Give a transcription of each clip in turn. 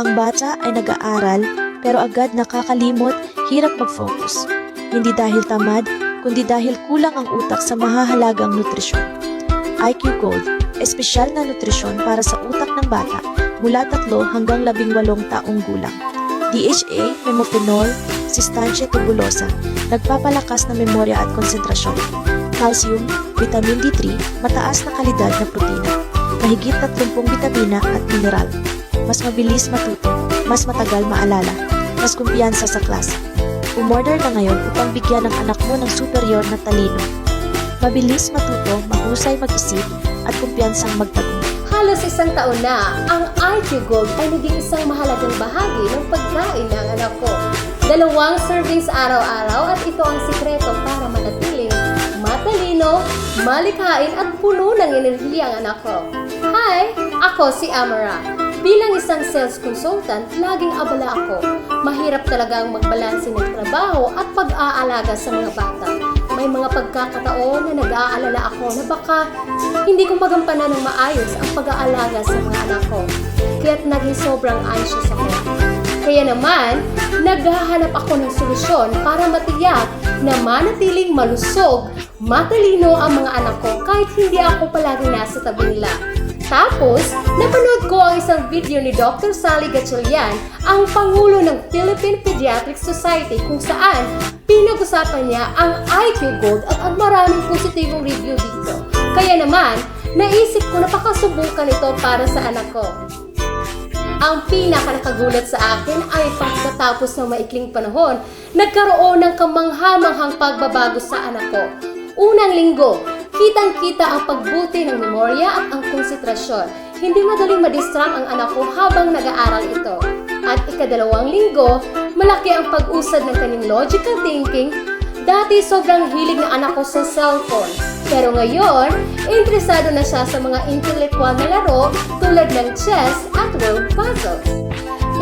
Ang bata ay nag-aaral pero agad nakakalimot, hirap mag-focus. Hindi dahil tamad, kundi dahil kulang ang utak sa mahahalagang nutrisyon. IQ Gold, espesyal na nutrisyon para sa utak ng bata mula 3 hanggang 18 taong gulang. DHA, memoprenol, sustansya tubulosa, nagpapalakas ng memorya at konsentrasyon. Calcium, vitamin D3, mataas na kalidad na protina, mahigit 30 bitamina at mineral. Mas mabilis matuto, mas matagal maalala, mas kumpiyansa sa klase. Umorder na ngayon upang bigyan ng anak mo ng superior na talino. Mabilis matuto, mahusay mag-isip, at kumpiyansang magtagumpay. Halos isang taon na, ang IQ Gold ay naging isang mahalagang bahagi ng pagkain ng anak ko. Dalawang servings araw-araw at ito ang sikreto para manatiling matalino, malikhain at puno ng enerhiya ang anak ko. Hi! Ako si Amara. Bilang isang sales consultant, laging abala ako. Mahirap talagang magbalanse ng trabaho at pag-aalaga sa mga bata. May mga pagkakataon na nag-aalala ako na baka hindi ko magampanan ng maayos ang pag-aalaga sa mga anak ko. Kaya't naging sobrang anxious ako. Kaya naman, naghahanap ako ng solusyon para matiyak na manatiling malusog, matalino ang mga anak ko kahit hindi ako palaging nasa tabi nila. Tapos, napanood ko ang isang video ni Dr. Sally Gatchalian, ang Pangulo ng Philippine Pediatric Society kung saan pinag-usapan niya ang IQ Gold at ang maraming positibong review dito. Kaya naman, naisip ko na pakasubukan ito para sa anak ko. Ang pinaka nakagulat sa akin ay pagkatapos ng maikling panahon, nagkaroon ng kamanghamanghang pagbabago sa anak ko. Unang linggo, kitang-kita ang pagbuti ng memorya at ang konsentrasyon. Hindi madaling madistract ang anak ko habang nag-aaral ito. At ikadalawang linggo, malaki ang pag-usad ng kanyang logical thinking. Dati sobrang hilig ng anak ko sa cellphone. Pero ngayon, interesado na siya sa mga intellectual na laro tulad ng chess at word puzzles.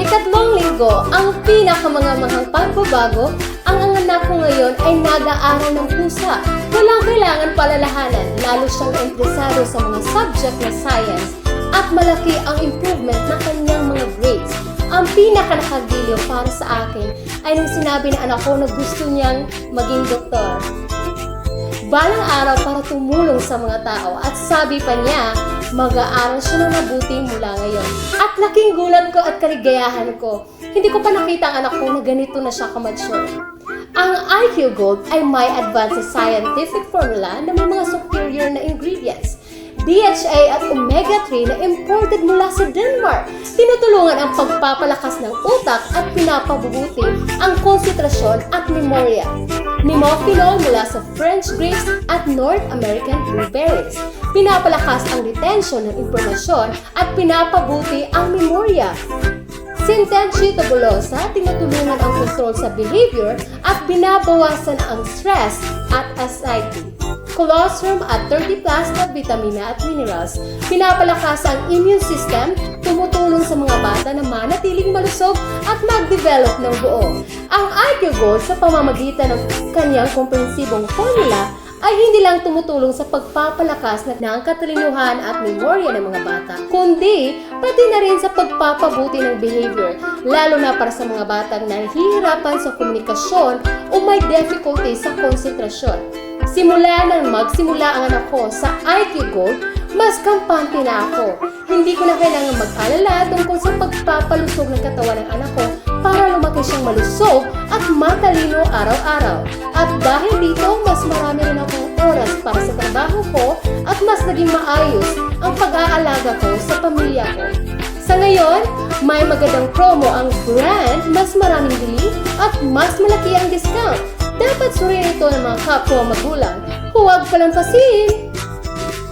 Ikatlong linggo, ang pinakamangamahang pagbabago, ang anak ko ngayon ay nag-aaral ng pusa. Walang kailangan palalahanan, lalo siyang interesado sa mga subject na science at malaki ang improvement ng kanyang mga grades. Ang pinaka nakagiliw para sa akin ay nung sinabi ng anak ko na gusto niyang maging doktor. Balang araw para tumulong sa mga tao at sabi pa niya, mag-aaral siya ng mabuti mula ngayon. At laking gulat ko at kaligayahan ko. Hindi ko pa nakita ang anak ko na ganito na siya kamature. Ang IQ Gold ay may advanced scientific formula na may mga superior na ingredients. DHA at omega-3 na imported mula sa Denmark. Tinutulungan ang pagpapalakas ng utak at pinapabubuti ang konsentrasyon at memorya. Nimopinol mula sa French grapes at North American blueberries. Pinapalakas ang retention ng impormasyon at pinapabuti ang memorya. Sintensya tubulosa, tinutulungan ang control sa behavior at binabawasan ang stress at anxiety. Colostrum at 30 plus na vitamina at minerals, pinapalakas ang immune system, tumutulong sa mga bata na manatiling malusog at mag-develop ng buo. Ang IQ Gold sa pamamagitan ng kanyang komprehensibong formula ay hindi lang tumutulong sa pagpapalakas ng katalinuhan at memorya ng mga bata, kundi pati na rin sa pagpapabuti ng behavior, lalo na para sa mga batang nahihirapan sa komunikasyon o may difficulty sa konsentrasyon. Simula nang magsimula ang anak ko sa IQ Gold, mas kampante na ako. Hindi ko na kailangan mag-alala tungkol sa pagpapalusog ng katawan ng anak ko para lumaki siyang malusog at matalino araw-araw. At dahil dito, mas marami rin akong oras para sa trabaho ko at mas naging maayos ang pag-aalaga ko sa pamilya ko. Sa ngayon, may magandang promo ang brand, mas maraming bili at mas malaki ang discount. Dapat suriin ito ng mga kapwa magulang. Huwag palampasin!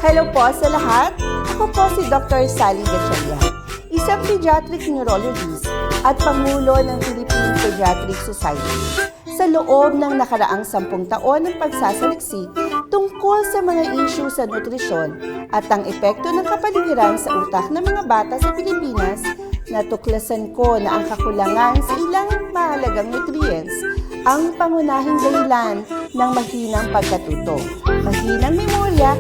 Hello po sa lahat. Ako po si Dr. Sally Gatchalian, isang pediatric neurologist at pangulo ng Philippine Pediatric Society. Sa loob ng nakaraang sampung taon ng pagsasaliksik tungkol sa mga issue sa nutrisyon at ang epekto ng kapaligiran sa utak ng mga bata sa Pilipinas, natuklasan ko na ang kakulangan sa ilang mahalagang nutrients ang pangunahing dahilan ng mahinang pagkatuto, mahinang memorya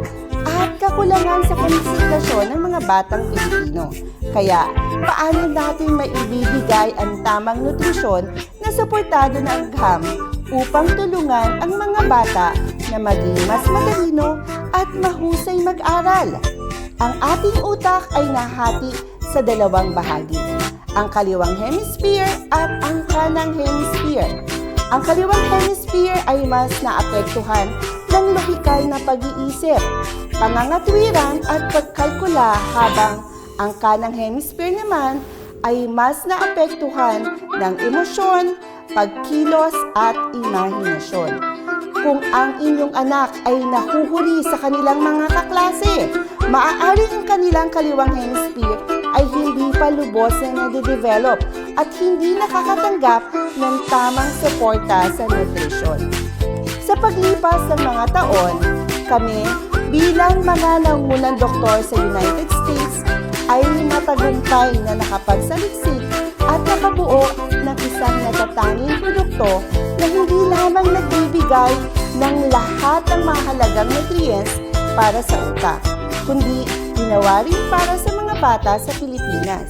at kakulangan sa konsentrasyon ng mga batang Pilipino. Kaya, paano natin maibibigay ang tamang nutrisyon na suportado ng agham upang tulungan ang mga bata na maging mas matalino at mahusay mag-aral? Ang ating utak ay nahati sa dalawang bahagi, ang kaliwang hemisphere at ang kanang hemisphere. Ang kaliwang hemisphere ay mas naapektuhan ng lohikal na pag-iisip, pangangatwiran at pagkalkula habang ang kanang hemisphere naman ay mas naapektuhan ng emosyon, pagkilos at imahinasyon. Kung ang inyong anak ay nahuhuli sa kanilang mga kaklase, maaaring ang kanilang kaliwang hemisphere ay hindi pa lubos na nade-develop at hindi nakakatanggap ng tamang suporta sa nutrisyon. Sa paglipas ng mga taon, kami bilang mga nangunang doktor sa United States ay matagumpay na nakapagsaliksik at nakabuo ng isang natatanging produkto na hindi lamang nagbibigay ng lahat ng mahalagang nutrients para sa utak, kundi ginawa rin para sa mga bata sa Pilipinas.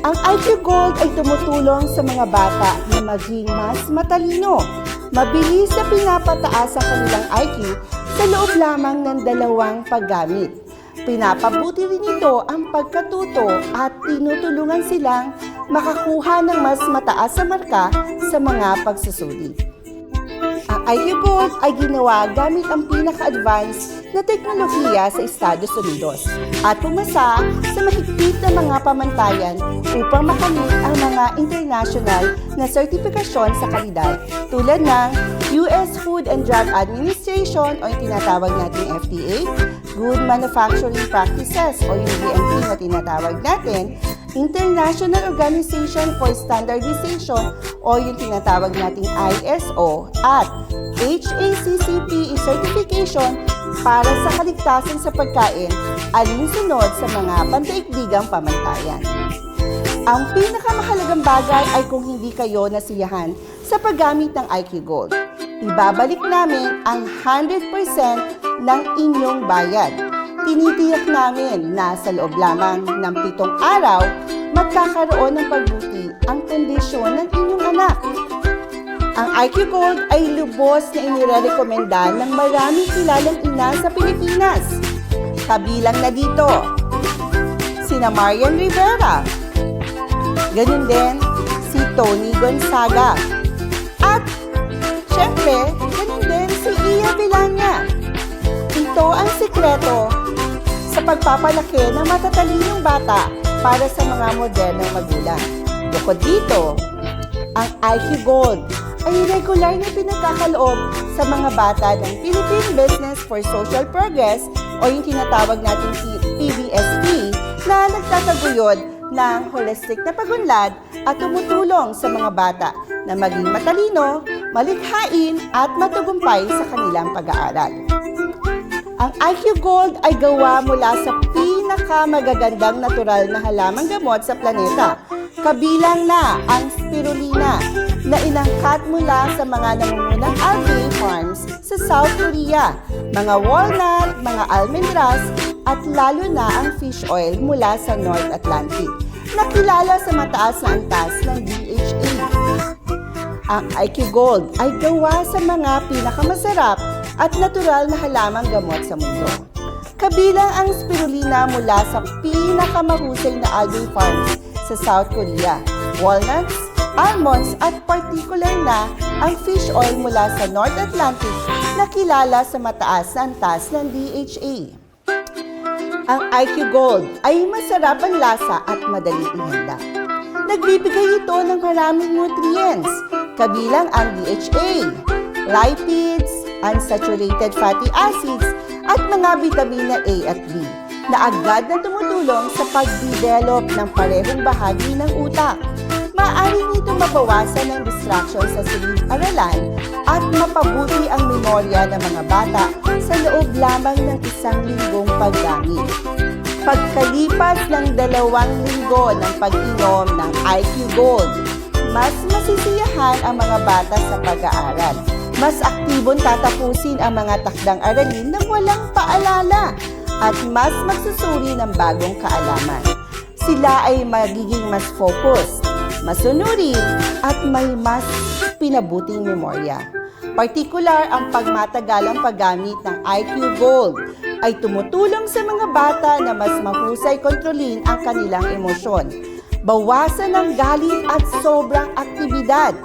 Ang IQ Gold ay tumutulong sa mga bata na maging mas matalino, mabilis na pinapataas ang kanilang IQ sa loob lamang ng dalawang paggamit. Pinapabuti rin ito ang pagkatuto at tinutulungan silang makakuha ng mas mataas na marka sa mga pagsusuri. Ang IQ Gold ay ginawa gamit ang pinaka-advanced na teknolohiya sa Estados Unidos at pumasa sa mahigpit na mga pamantayan upang makamit ang mga international na sertifikasyon sa kalidad tulad ng US Food and Drug Administration o yung tinatawag nating FDA, Good Manufacturing Practices o yung GMP na tinatawag natin, International Organization for Standardization o yung tinatawag nating ISO at HACCP certification para sa kaligtasan sa pagkain alinsunod sa mga pandaigdigang pamantayan. Ang pinakamahalagang bagay ay kung hindi kayo nasiyahan sa paggamit ng IQ Gold. Ibabalik namin ang 100% ng inyong bayad. Tinitiyak namin na sa loob lamang ng pitong araw, magkakaroon ng pagbuti ang kondisyon ng inyong anak. Ang IQ Gold ay lubos na inirekomenda ng maraming kilalang ina sa Pilipinas. Kabilang na dito, sina Marian Rivera, ganun din si Tony Gonzaga, at syempre, pagpapalaki ng matatalinong bata para sa mga modernong magulang. Bukod dito, ang IQ Gold ay regular na pinagkakaloob sa mga bata ng Philippine Business for Social Progress o yung tinatawag nating PBSP na nagtataguyod ng holistic na pagunlad at tumutulong sa mga bata na maging matalino, malikhain at matagumpay sa kanilang pag-aaral. Ang IQ Gold ay gawa mula sa pinakamagagandang natural na halamang gamot sa planeta. Kabilang na ang spirulina na inangkat mula sa mga nangungunang algae farms sa South Korea, mga walnut, mga almond grass, at lalo na ang fish oil mula sa North Atlantic, nakilala sa mataas na antas ng DHA. Ang IQ Gold ay gawa sa mga pinakamasarap at natural na halamang gamot sa mundo. Kabilang ang spirulina mula sa pinakamahusay na algae farms sa South Korea, walnuts, almonds at particular na ang fish oil mula sa North Atlantic na kilala sa mataas na antas ng DHA. Ang IQ Gold ay masarap ang lasa at madaling ihanda. Nagbibigay ito ng maraming nutrients, kabilang ang DHA, lipids, unsaturated fatty acids, at mga vitamina A at B na agad na tumutulong sa pag-develop ng parehong bahagi ng utak. Maaari nito mabawasan ng distraction sa silid-aralan at mapabuti ang memorya ng mga bata sa loob lamang ng isang linggong paggamit. Pagkalipas ng dalawang linggo ng pag-inom ng IQ Gold, mas masisiyahan ang mga bata sa pag-aaral. Mas aktibong tatapusin ang mga takdang aralin ng walang paalala at mas magsusuri ng bagong kaalaman. Sila ay magiging mas focused, masunurin, at may mas pinabuting memorya. Partikular ang pagmatagalang paggamit ng IQ Gold ay tumutulong sa mga bata na mas mahusay kontrolin ang kanilang emosyon. Bawasan ng galit at sobrang aktibidad.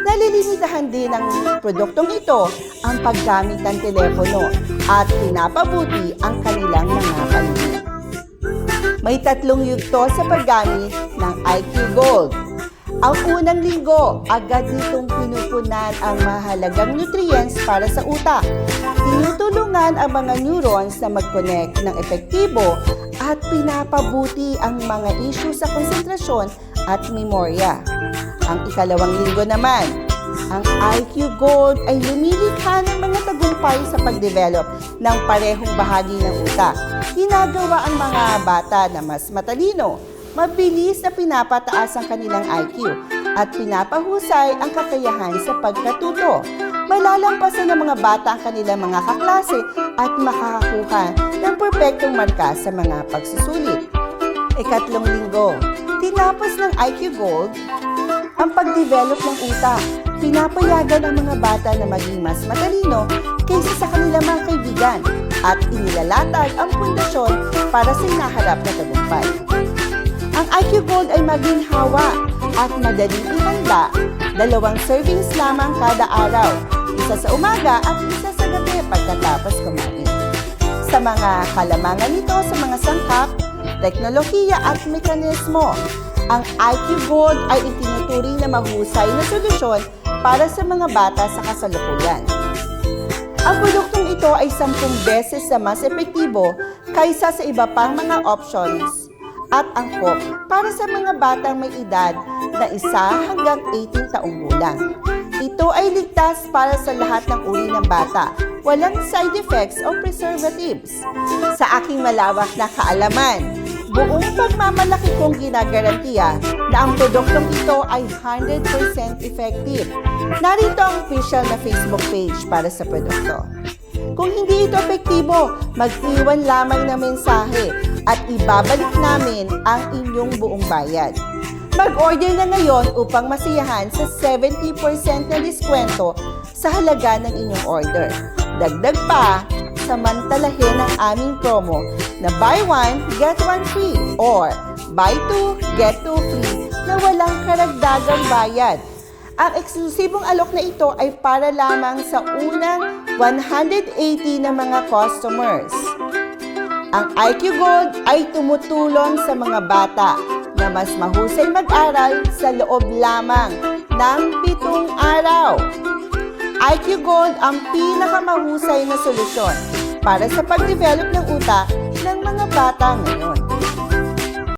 Nalilimitahan din ng produktong ito ang paggamit ng telepono at pinapabuti ang kanilang mga paningin. May tatlong yugto sa paggamit ng IQ Gold. Ang unang linggo, agad nitong pinupunan ang mahalagang nutrients para sa utak. Tinutulungan ang mga neurons na mag-connect ng epektibo at pinapabuti ang mga issue sa konsentrasyon at memorya. Ang ikalawang linggo naman, ang IQ Gold ay lumilikha ng mga tagumpay sa pagdevelop ng parehong bahagi ng utak. Ginagawa ang mga bata na mas matalino, mabilis na pinapataas ang kanilang IQ at pinapahusay ang kakayahan sa pagkatuto. Malalampasan ng mga bata ang kanilang mga kaklase at makakakuha ng perpektong marka sa mga pagsusulit. Ikatlong linggo, tinapos ng IQ Gold ang pagdevelop ng utak. Pinapayagan ang mga bata na maging mas matalino kaysa sa kanilang mga kaibigan at inilalatag ang pundasyon para sa hinaharap na tagumpay. Ang IQ Gold ay maginhawa at madaling ihanda. Dalawang servings lamang kada araw. Isa sa umaga at isa sa gabi pagkatapos kumain. Sa mga kalamangan nito sa mga sangkap, teknolohiya at mekanismo, ang IQ Gold ay itinuturing na mahusay na solusyon para sa mga bata sa kasalukuyan. Ang produktong ito ay 10 beses na mas epektibo kaysa sa iba pang mga options at angkop para sa mga batang may edad na isa hanggang 18 taong gulang. Ito ay ligtas para sa lahat ng uri ng bata. Walang side effects o preservatives. Sa aking malawak na kaalaman, buong pagmamalaki kong ginagarantiya na ang produktong ito ay 100% effective. Narito ang official na Facebook page para sa produkto. Kung hindi ito epektibo, mag-iwan lamang ng mensahe at ibabalik namin ang inyong buong bayad. Mag-order na ngayon upang masiyahan sa 70% na diskwento sa halaga ng inyong order. Dagdag pa, samantalahin ang aming promo na buy one, get one free or buy two, get two free na walang karagdagang bayad. Ang eksklusibong alok na ito ay para lamang sa unang 180 na mga customers. Ang IQ Gold ay tumutulong sa mga bata na mas mahusay mag-aral sa loob lamang ng pitong araw. IQ Gold ang pinakamahusay na solusyon para sa pag-develop ng utak mga bata ngayon.